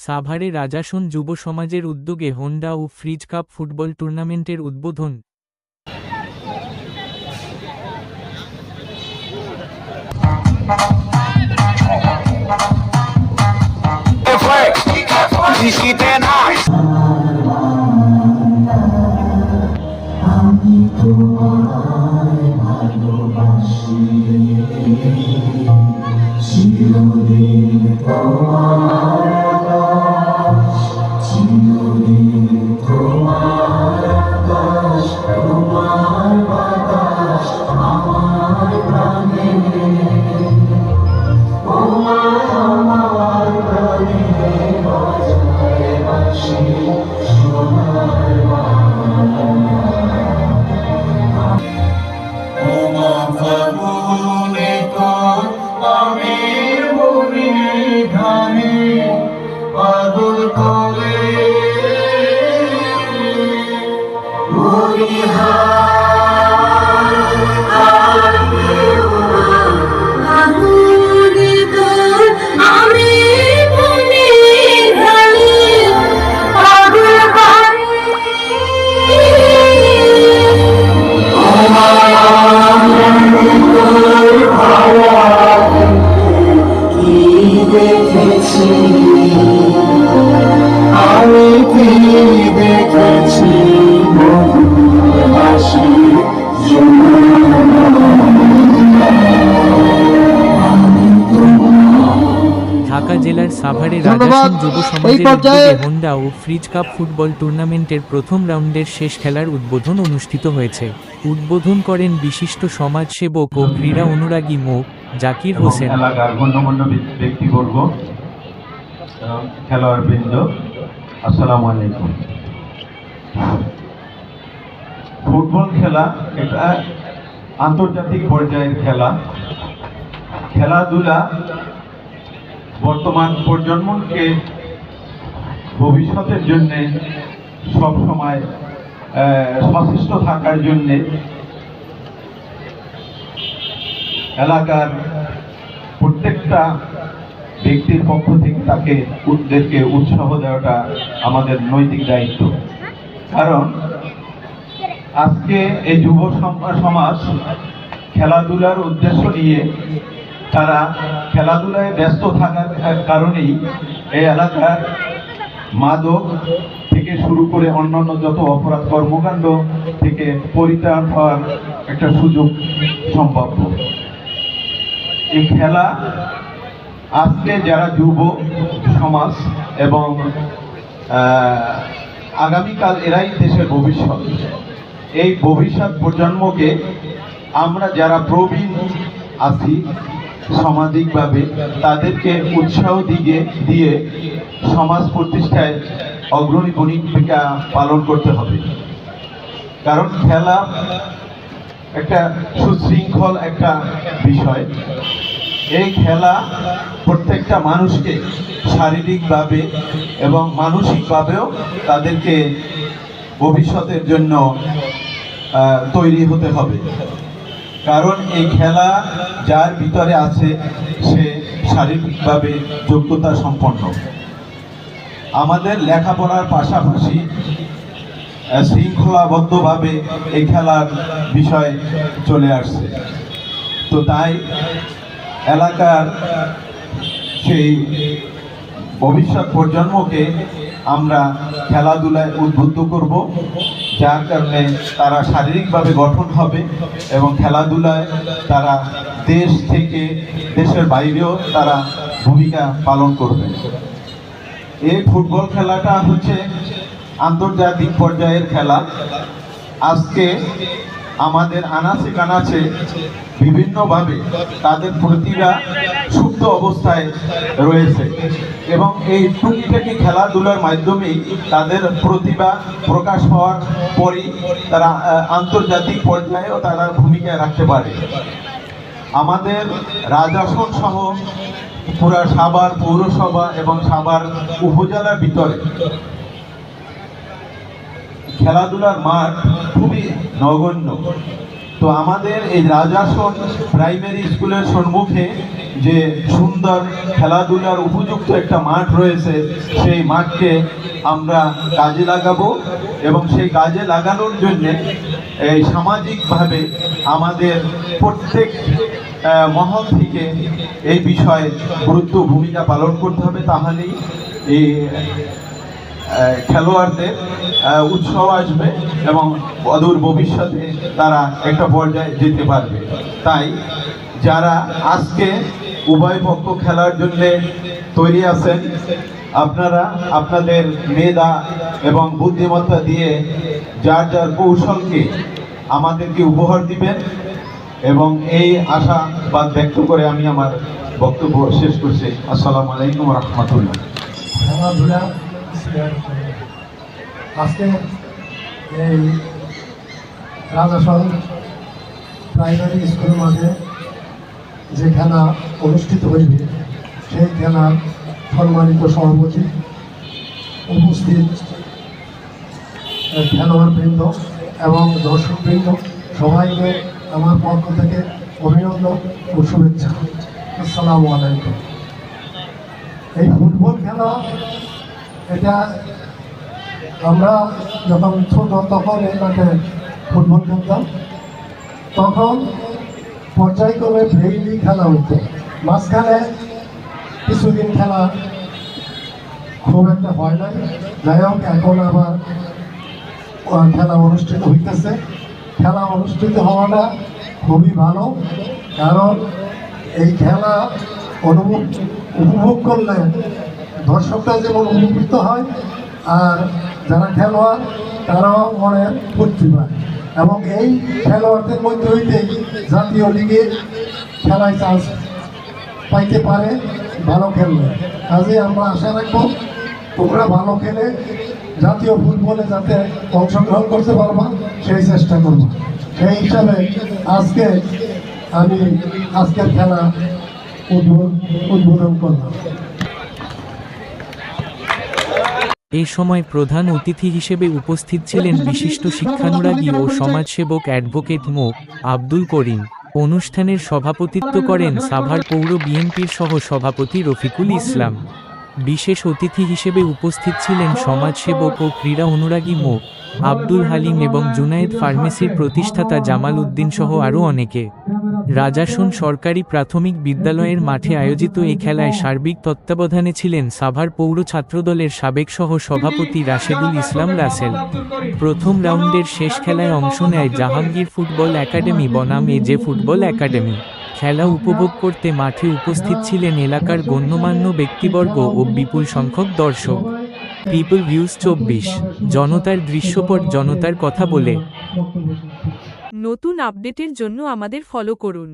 সাভারে রাজাসন যুব সমাজের উদ্যোগে হোন্ডা ও ফ্রিজ কাপ ফুটবল টুর্নামেন্টের উদ্বোধন nós. দেখেছি আমি কি দেখেছি? ঢাকা জেলার সাভারে ধন্যবাদ। যুব সমাজের উদ্যোগে হোন্ডা ও ফ্রিজ কাপ ফুটবল টুর্নামেন্টের প্রথম রাউন্ডের শেষ খেলার উদ্বোধন অনুষ্ঠিত হয়েছে। উদ্বোধন করেন বিশিষ্ট সমাজসেবক ও ক্রীড়া অনুরাগী মো. জাকির হোসেন। গণ্যমান্য ব্যক্তিবর্গ এবং খেলোয়াড় আসসালামু আলাইকুম। ফুটবল খেলা এটা আন্তর্জাতিক পর্যায়ের খেলা। খেলাধুলা বর্তমান প্রজন্মকে ভবিষ্যতের জন্যে সবসময় সচেষ্ট থাকার জন্যে এলাকার প্রত্যেকটা ব্যক্তির পক্ষ থেকে তাকে ওদেরকে উৎসাহ দেওয়াটা আমাদের নৈতিক দায়িত্ব। কারণ আজকে এই যুব সম- সমাজ খেলাধুলার উদ্দেশ্য নিয়ে তারা খেলাধুলায় ব্যস্ত থাকার কারণেই এই এলাকার মাদক থেকে শুরু করে অন্যান্য যত অপরাধ কর্মকাণ্ড থেকে পরিত্রাণ হওয়ার একটা সুযোগ সম্ভাব্য এই খেলা আজকে যারা যুব সমাজ এবং আগামীকাল এরাই দেশের ভবিষ্যৎ। এই ভবিষ্যৎ প্রজন্মকে আমরা যারা প্রবীণ আছি সামাজিকভাবে, তাদেরকে উৎসাহ দিকে দিয়ে সমাজ প্রতিষ্ঠায় অগ্রণী ভূমিকা পালন করতে হবে। কারণ খেলা একটা সুশৃঙ্খল একটা বিষয়। এই খেলা প্রত্যেকটা মানুষকে শারীরিকভাবে এবং মানসিকভাবেও তাদেরকে ভবিষ্যতের জন্য তৈরি হতে হবে। কারণ এই খেলা যার ভিতরে আছে, সে শারীরিকভাবে যোগ্যতা সম্পন্ন। আমাদের লেখাপড়ার পাশাপাশি শৃঙ্খলাবদ্ধভাবে এই খেলার বিষয় চলে আসছে। তো তাই এলাকার সেই ভবিষ্যৎ প্রজন্মকে আমরা খেলাধুলায় উদ্বুদ্ধ করব। যার কারণে তারা শারীরিকভাবে গঠন হবে এবং খেলাধুলায় তারা দেশ থেকে দেশের বাইরেও তারা ভূমিকা পালন করবে। এই ফুটবল খেলাটা হচ্ছে আন্তর্জাতিক পর্যায়ের খেলা। আজকে আমাদের আনাচে কানাচে বিভিন্নভাবে তাদের প্রতিভা সুপ্ত অবস্থায় রয়েছে এবং এই টুকিটাকি খেলাধুলার মাধ্যমেই তাদের প্রতিভা প্রকাশ হওয়ার পরই তারা আন্তর্জাতিক পর্যায়েও তারা ভূমিকা রাখতে পারে। আমাদের রাজাসন সহ পুরা সাভার পৌরসভা এবং সাভার উপজেলার ভিতরে খেলাধুলার মাঠ খুবই নগণ্য। তো আমাদের এই রাজাসন প্রাইমারি স্কুলের সম্মুখে যে সুন্দর খেলাধুলার উপযুক্ত একটা মাঠ রয়েছে, সেই মাঠকে আমরা কাজে লাগাবো এবং সেই কাজে লাগানোর জন্য এই সামাজিকভাবে আমাদের প্রত্যেক মহল থেকে এই বিষয়ে গুরুত্ব ভূমিকা পালন করতে হবে। তাহলেই এই খেলোয়াড়দের উৎসাহ আসবে এবং অদূর ভবিষ্যতে তারা একটা পর্যায়ে যেতে পারবে। তাই যারা আজকে উভয় পক্ষ খেলার জন্য তৈরি আছেন, আপনারা আপনাদের মেধা এবং বুদ্ধিমত্তা দিয়ে যার যার কৌশলকে আমাদেরকে উপহার দিবেন এবং এই আশাবাদ ব্যক্ত করে আমি আমার বক্তব্য শেষ করছি। আসসালামু আলাইকুম রহমতুল্লাহ। আজকে এই রাজাসন প্রাইমারি স্কুল মাঠে যে খেলা অনুষ্ঠিত হইবে, সেই খেলার সম্মানিত সভাপতি উপস্থিত খেলোয়াড় বৃন্দ এবং দর্শক বৃন্দ সবাইকে আমার পক্ষ থেকে অভিনন্দন ও শুভেচ্ছা। আসসালামু আলাইকুম। এই ফুটবল খেলা এটা আমরা যখন ছোট তখন এই মাঠে ফুটবল খেলতাম, তখন পর্যায়ক্রমে ডেইলি খেলা হতো মাঝখানে কিছুদিন খেলা খুব একটা হয় না যাই হোক, এখন আবার খেলা অনুষ্ঠিত হইতেছে। খেলা অনুষ্ঠিত হওয়াটা খুবই ভালো, কারণ এই খেলা অনুভব উপভোগ করলে দর্শকরা যেমন উপকৃত হয়, আর যারা খেলোয়াড়, তারাও মনে ফুর্তি পায়। এবং এই খেলোয়াড়দের মধ্যে হইতেই জাতীয় লিগে খেলায় চান্স পাইতে পারে ভালো খেললে। কাজে আমরা আশা রাখব, তোমরা ভালো খেলে, জাতীয় ফুটবলে যাতে অংশগ্রহণ করতে পারবা, সেই চেষ্টা করব। সেই হিসাবে আজকে আমি আজকের খেলা উদ্বোধন করলাম। এই সময় প্রধান অতিথি হিসেবে উপস্থিত ছিলেন বিশিষ্ট শিক্ষানুরাগী ও সমাজসেবক অ্যাডভোকেট মো. আব্দুল করিম। অনুষ্ঠানের সভাপতিত্ব করেন সাভার পৌর বিএনপির সহ সভাপতি রফিকুল ইসলাম। বিশেষ অতিথি হিসেবে উপস্থিত ছিলেন সমাজসেবক ও ক্রীড়া অনুরাগী মো. আব্দুল হালিম এবং জুনায়েদ ফার্মেসির প্রতিষ্ঠাতা জামাল উদ্দিন সহ আরও অনেকে। রাজাসন সরকারি প্রাথমিক বিদ্যালয়ের মাঠে আয়োজিত এই খেলায় সার্বিক তত্ত্বাবধানে ছিলেন সাভার পৌর ছাত্রদলের সাবেক সহ সভাপতি রাশেদুল ইসলাম রাসেল। প্রথম রাউন্ডের শেষ খেলায় অংশ নেয় জাহাঙ্গীর ফুটবল একাডেমি বনাম এজে ফুটবল একাডেমি। খেলা উপভোগ করতে মাঠে উপস্থিত ছিলেন এলাকার গণ্যমান্য ব্যক্তিবর্গ ও বিপুল সংখ্যক দর্শক। পিপল ভিউজ চব্বিশ। জনতার দৃশ্যপট, জনতার কথা বলে। নতুন আপডেটের জন্য আমাদের ফলো করুন।